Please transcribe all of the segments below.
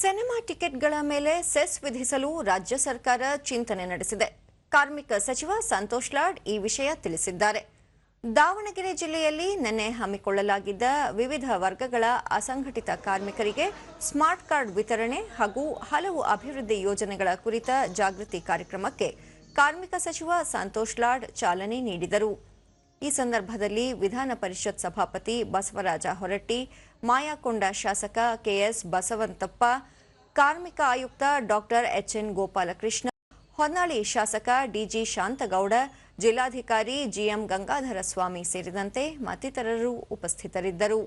Cinema ಟಿಕೆಟ್ಗಳ ಮೇಲೆ cess ವಿಧಿಸಲು ರಾಜ್ಯ ಸರ್ಕಾರ ಚಿಂತನೆ ನಡೆಸಿದೆ. ಕಾರ್ಮಿಕ ಸಚಿವ ಸಂತೋಷ್ ಲಾಡ್ ಈ ವಿಷಯ ತಿಳಿಸಿದ್ದಾರೆ. ದಾವಣಗೆರೆ ಜಿಲ್ಲೆಯಲ್ಲಿ ನಿನ್ನೆ ಹಮ್ಮಿಕೊಳ್ಳಲಾಗಿದ್ದ ವಿವಿಧ ವರ್ಗಗಳ ಅಸಂಘಟಿತ ಕಾರ್ಮಿಕರಿಗೆ ಸ್ಮಾರ್ಟ್ ಕಾರ್ಡ್ ವಿತರಣೆ ಹಾಗೂ ಹಲವು ಅಭಿವೃದ್ಧಿ ಯೋಜನೆಗಳ ಕುರಿತ ಜಾಗೃತಿ ಕಾರ್ಯಕ್ರಮಕ್ಕೆ ಕಾರ್ಮಿಕ ಸಚಿವ ಸಂತೋಷ್ ಲಾಡ್ ಚಾಲನೆ ನೀಡಿದರು. ಈ ಸಂದರ್ಭದಲ್ಲಿ ವಿಧಾನ ಪರಿಷತ್ ಸಭಾಪತಿ ಬಸವರಾಜ ಹೊರಟ್ಟಿ, ಮಾಯಾಕೊಂಡ ಶಾಸಕ ಕೆಎಸ್ ಬಸವಂತಪ್ಪ, ಕಾರ್ಮಿಕ ಆಯುಕ್ತ ಡಾಕ್ಟರ್ ಎಚ್ಎನ್ ಗೋಪಾಲಕೃಷ್ಣ, ಹೊನ್ನಾಳಿ ಶಾಸಕ ಡಿಜಿ ಶಾಂತಗೌಡ, ಜಿಲ್ಲಾಧಿಕಾರಿ ಜಿಎಂ ಗಂಗಾಧರ ಸ್ವಾಮಿ ಸೇರಿದಂತೆ ಮತ್ತಿತರರು ಉಪಸ್ಥಿತರಿದ್ದರು.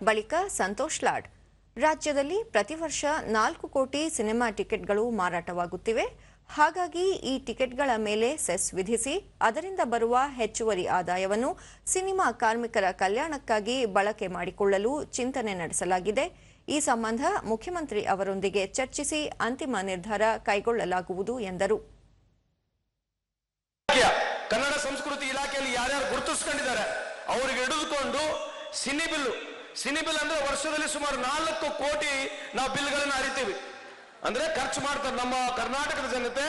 ಬಳಿಕ ಸಂತೋಷ್ ಲಾಡ್ ರಾಜ್ಯದಲ್ಲಿ ಪ್ರತಿ ವರ್ಷ ನಾಲ್ಕು ಕೋಟಿ ಸಿನಿಮಾ ಟಿಕೆಟ್ಗಳು ಮಾರಾಟವಾಗುತ್ತಿವೆ. ಹಾಗಾಗಿ ಈ ಟಿಕೆಟ್ಗಳ ಮೇಲೆ ಸೆಸ್ ವಿಧಿಸಿ ಅದರಿಂದ ಬರುವ ಹೆಚ್ಚುವರಿ ಆದಾಯವನ್ನು ಸಿನಿಮಾ ಕಾರ್ಮಿಕರ ಕಲ್ಯಾಣಕ್ಕಾಗಿ ಬಳಕೆ ಮಾಡಿಕೊಳ್ಳಲು ಚಿಂತನೆ ನಡೆಸಲಾಗಿದೆ. ಈ ಸಂಬಂಧ ಮುಖ್ಯಮಂತ್ರಿ ಅವರೊಂದಿಗೆ ಚರ್ಚಿಸಿ ಅಂತಿಮ ನಿರ್ಧಾರ ಕೈಗೊಳ್ಳಲಾಗುವುದು ಎಂದರು. ಕನ್ನಡ ಸಂಸ್ಕೃತಿ ಇಲಾಖೆಯಲ್ಲಿ ಯಾರ್ಯಾರು ಗುರುತಿಸಿಕೊಂಡಿದ್ದಾರೆ, ಅವರಿಗೆ ಹಿಡಿದುಕೊಂಡು ಸಿನಿ ಬಿಲ್ ಸಿನಿ ಬಿಲ್ ಅಂದ್ರೆ ವರ್ಷದಲ್ಲಿ ಸುಮಾರು ನಾಲ್ಕು ಕೋಟಿ ನಾವು ಬಿಲ್ಗಳನ್ನು ಅರಿತೀವಿ ಅಂದ್ರೆ ಖರ್ಚು ಮಾಡ್ತಾರೆ ನಮ್ಮ ಕರ್ನಾಟಕದ ಜನತೆ,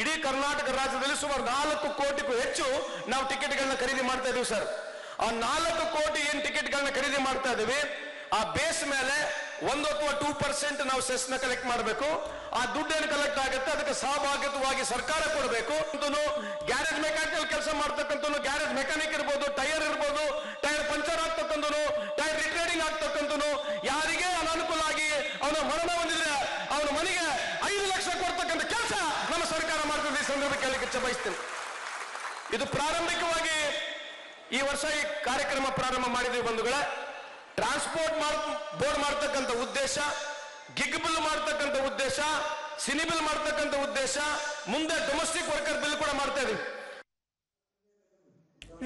ಇಡೀ ಕರ್ನಾಟಕ ರಾಜ್ಯದಲ್ಲಿ ಸುಮಾರು ನಾಲ್ಕು ಕೋಟಿಗೂ ಹೆಚ್ಚು ನಾವು ಟಿಕೆಟ್ಗಳನ್ನ ಖರೀದಿ ಮಾಡ್ತಾ ಇದೀವಿ ಸರ್. ಆ ನಾಲ್ಕು ಕೋಟಿ ಏನ್ ಟಿಕೆಟ್ಗಳನ್ನ ಖರೀದಿ ಮಾಡ್ತಾ ಇದೀವಿ, ಆ ಬೇಸ್ ಮೇಲೆ ಒಂದು ಅಥವಾ ಟೂ ಪರ್ಸೆಂಟ್ ನಾವು ಸೆಸ್ನ ಕಲೆಕ್ಟ್ ಮಾಡಬೇಕು. ಆ ದುಡ್ಡು ಏನು ಕಲೆಕ್ಟ್ ಆಗುತ್ತೆ, ಅದಕ್ಕೆ ಸಹಭಾಗಿತ್ವವಾಗಿ ಸರ್ಕಾರ ಕೊಡಬೇಕು. ಗ್ಯಾರೇಜ್ ಮೆಕ್ಯಾನಿಕಲ್ ಕೆಲಸ ಮಾಡ್ತಕ್ಕಂಥ ಗ್ಯಾರೇಜ್ ಮೆಕ್ಯಾನಿಕ್ ಇರ್ಬೋದು ಇರ್ಬೋದು ಅವನ ಮರಣ ಹೊಂದಿದ್ರೆ ಅವನ ಮನೆಗೆ ಐದು ಲಕ್ಷ ಕೊಡ್ತಕ್ಕಂಥ ಕೆಲಸ ನಮ್ಮ ಸರ್ಕಾರ ಮಾಡ್ತದೆ ಈ ಸಂದರ್ಭ ಕೇಳಲಿಕ್ಕೆ ಬಯಸ್ತೇನೆ ಇದು ಪ್ರಾರಂಭಿಕವಾಗಿ ಈ ವರ್ಷ ಈ ಕಾರ್ಯಕ್ರಮ ಪ್ರಾರಂಭ ಮಾಡಿದ್ವಿ ಬಂಧುಗಳೇ. ಟ್ರಾನ್ಸ್ಪೋರ್ಟ್ ಬೋರ್ಡ್ ಮಾಡ್ತಕ್ಕಂಥ ಉದ್ದೇಶ, ಗಿಗ್ ಬಿಲ್ ಮಾಡ್ತಕ್ಕಂಥ ಉದ್ದೇಶ, ಸಿನಿ ಬಿಲ್ ಮಾಡ್ತಕ್ಕಂಥ ಉದ್ದೇಶ, ಮುಂದೆ ಡೊಮೆಸ್ಟಿಕ್ ವರ್ಕರ್ ಬಿಲ್ ಕೂಡ ಮಾಡ್ತಾ ಇದೀವಿ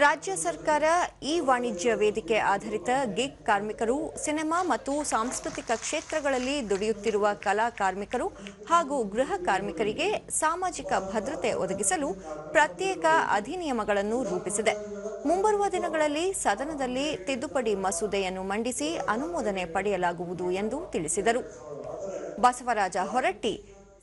ರಾಜ್ಯ ಸರ್ಕಾರ ಈ ವಾಣಿಜ್ಯ ವೇದಿಕೆ ಆಧಾರಿತ ಗಿಗ್ ಕಾರ್ಮಿಕರು, ಸಿನಿಮಾ ಮತ್ತು ಸಾಂಸ್ಕೃತಿಕ ಕ್ಷೇತ್ರಗಳಲ್ಲಿ ದುಡಿಯುತ್ತಿರುವ ಕಲಾ ಕಾರ್ಮಿಕರು ಹಾಗೂ ಗೃಹ ಕಾರ್ಮಿಕರಿಗೆ ಸಾಮಾಜಿಕ ಭದ್ರತೆ ಒದಗಿಸಲು ಪ್ರತ್ಯೇಕ ಅಧಿನಿಯಮಗಳನ್ನು ರೂಪಿಸಿದೆ. ಮುಂಬರುವ ದಿನಗಳಲ್ಲಿ ಸದನದಲ್ಲಿ ತಿದ್ದುಪಡಿ ಮಸೂದೆಯನ್ನು ಮಂಡಿಸಿ ಅನುಮೋದನೆ ಪಡೆಯಲಾಗುವುದು ಎಂದು ತಿಳಿಸಿದರು. ಬಸವರಾಜ ಹೊರಟ್ಟಿ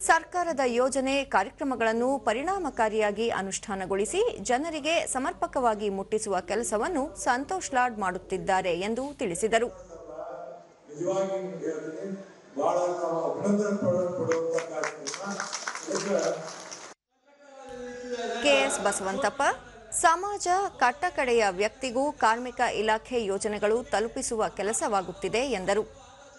ಸರ್ಕಾರದ ಯೋಜನೆ ಕಾರ್ಯಕ್ರಮಗಳನ್ನು ಪರಿಣಾಮಕಾರಿಯಾಗಿ ಅನುಷ್ಠಾನಗೊಳಿಸಿ ಜನರಿಗೆ ಸಮರ್ಪಕವಾಗಿ ಮುಟ್ಟಿಸುವ ಕೆಲಸವನ್ನು ಸಂತೋಷ್ ಲಾಡ್ ಮಾಡುತ್ತಿದ್ದಾರೆ ಎಂದು ತಿಳಿಸಿದರು. ಕೆಎಸ್ ಬಸವಂತಪ್ಪ ಸಮಾಜ ಕಟ್ಟಕಡೆಯ ವ್ಯಕ್ತಿಗೂ ಕಾರ್ಮಿಕ ಇಲಾಖೆ ಯೋಜನೆಗಳು ತಲುಪಿಸುವ ಕೆಲಸವಾಗುತ್ತಿದೆ ಎಂದರು.